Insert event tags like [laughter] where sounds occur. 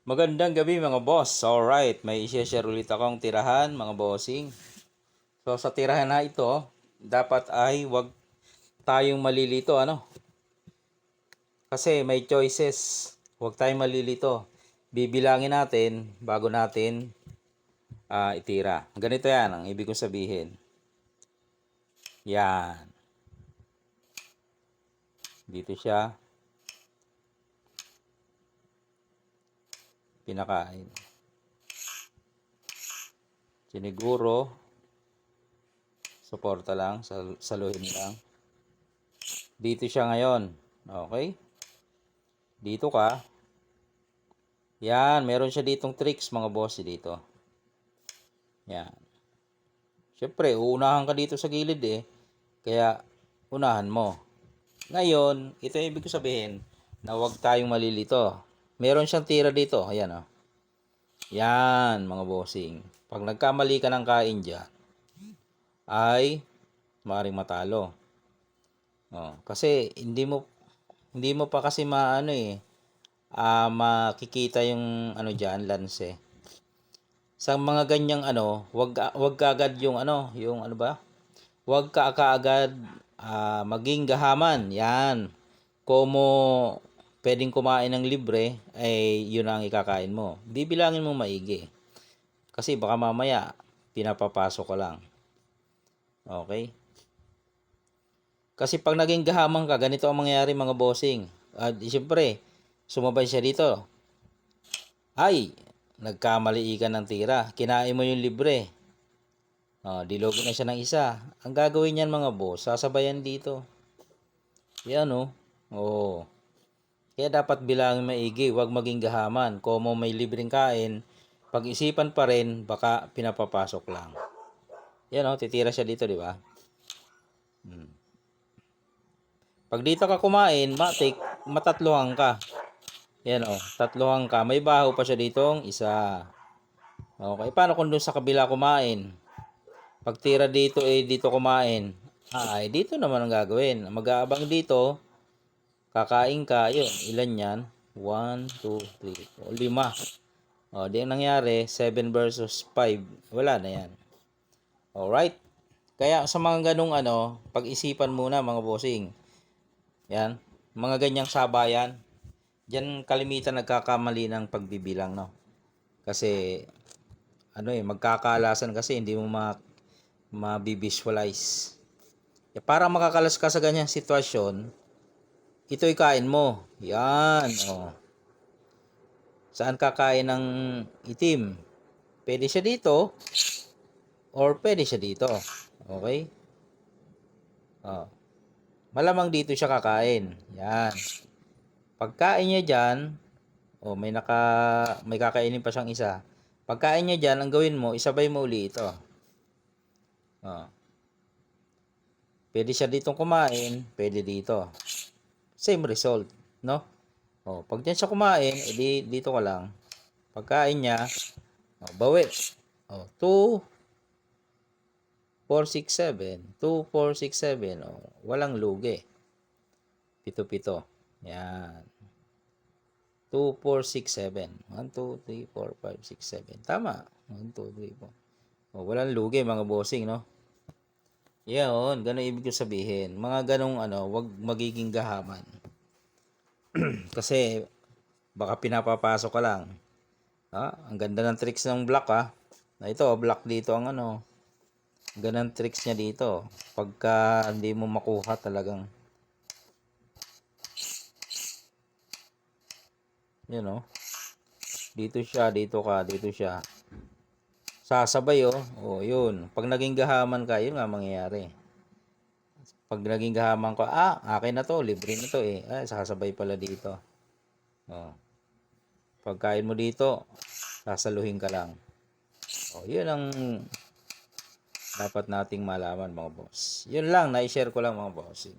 Magandang gabi mga boss. Alright, may i-share ulit akong tirahan mga bossing. So sa tirahan na ito, dapat ay wag tayong malilito ano. Kasi may choices. Huwag tayong malilito. Bibilangin natin bago natin ah, itira. Ganito yan ang ibig kong sabihin. Yan. Dito siya. Pinakain. Siniguro, suporta lang, sal saluhin lang. Dito siya ngayon. Okay? Dito ka. Yan, meron siya ditong tricks mga boss dito. Yan. Siyempre, uunahan ka dito sa gilid eh. Kaya, unahan mo. Ngayon, ito yung ibig ko sabihin na huwag tayong malilito. Meron siyang tira dito. Ayan oh. Yan, mga bossing. Pag nagkamali ka ng kain dyan, ay maaaring matalo. Oh, kasi hindi mo hindi mo pa kasi maano eh ah makikita yung ano diyan lance. Sa mga ganyang ano, wag wag kaagad yung ano, yung ano ba? Wag ka kaagad ah, maging gahaman. Yan. Como pwedeng kumain ng libre, ay yun ang ikakain mo. Bibilangin mo maigi. Kasi baka mamaya, pinapapasok ko lang. Okay? Kasi pag naging gahamang ka, ganito ang mangyayari mga bossing. At siyempre, sumabay siya dito. Ay, nagkamali ka ng tira. Kinain mo yung libre. Oh, dilogo na siya ng isa. Ang gagawin niyan mga boss, sasabayan dito. Yan oh. Oh. Kaya dapat bilangin maigi, huwag maging gahaman. Como may libreng kain, pag-isipan pa rin, baka pinapapasok lang. Yan o, titira siya dito, di ba? Hmm. Pag dito ka kumain, matik, matatluhan ka. Yan o, tatluhan ka. May baho pa siya ditong isa. Okay, paano kung doon sa kabila kumain? Pag tira dito, eh, dito kumain. Ay, dito naman ang gagawin. Mag-aabang dito, kakain ka, yun, ilan yan? 1, 2, 3, 4, 5. O, di ang nangyari, 7 versus 5. Wala na yan. Alright? Kaya sa mga ganong ano, pag-isipan muna mga bossing. Yan. Mga ganyang sabayan. Diyan kalimitan nagkakamali ng pagbibilang, no? Kasi, ano eh, magkakalasan kasi hindi mo ma mabivisualize. Para makakalas ka sa ganyang sitwasyon, ito'y kain mo. Yan, oh. Saan kakain ng itim? Pwede siya dito or pwede siya dito. Okay? Oh. Malamang dito siya kakain. Yan. Pagkain niya diyan, oh, may naka may kakainin pa siyang isa. Pagkain niya diyan, ang gawin mo, isabay mo uli ito. Oh. Pwede siya ditong kumain, pwede dito. Same result, no? Oh, pag diyan siya kumain, edi dito ka lang. Pagkain niya, oh, bawi. Oh, 2 4 6 7, 2 4 6 7. Oh, walang lugi. Pito pito. Yan. 2 4 6 7. 1 2 3 4 5 6 7. Tama. 1 2 3 4. Oh, walang lugi mga bossing, no? Yan, ganun ibig ko sabihin. Mga ganong ano, wag magiging gahaman. [clears throat] Kasi baka pinapapasok ka lang. Ha? Ang ganda ng tricks ng block ha. Na ito, block dito ang ano. Ang tricks niya dito. Pagka hindi mo makuha talagang Yun know? Dito siya, dito ka, dito siya. Sasabay oh. Oh, yun. Pag naging gahaman ka, yun nga mangyayari. Pag naging gahaman ko, ah, akin na to, libre na to eh. Ah, sasabay pala dito. Oh. Pagkain mo dito, sasaluhin ka lang. Oh, yun ang dapat nating malaman mga boss. Yun lang, na-share ko lang mga boss.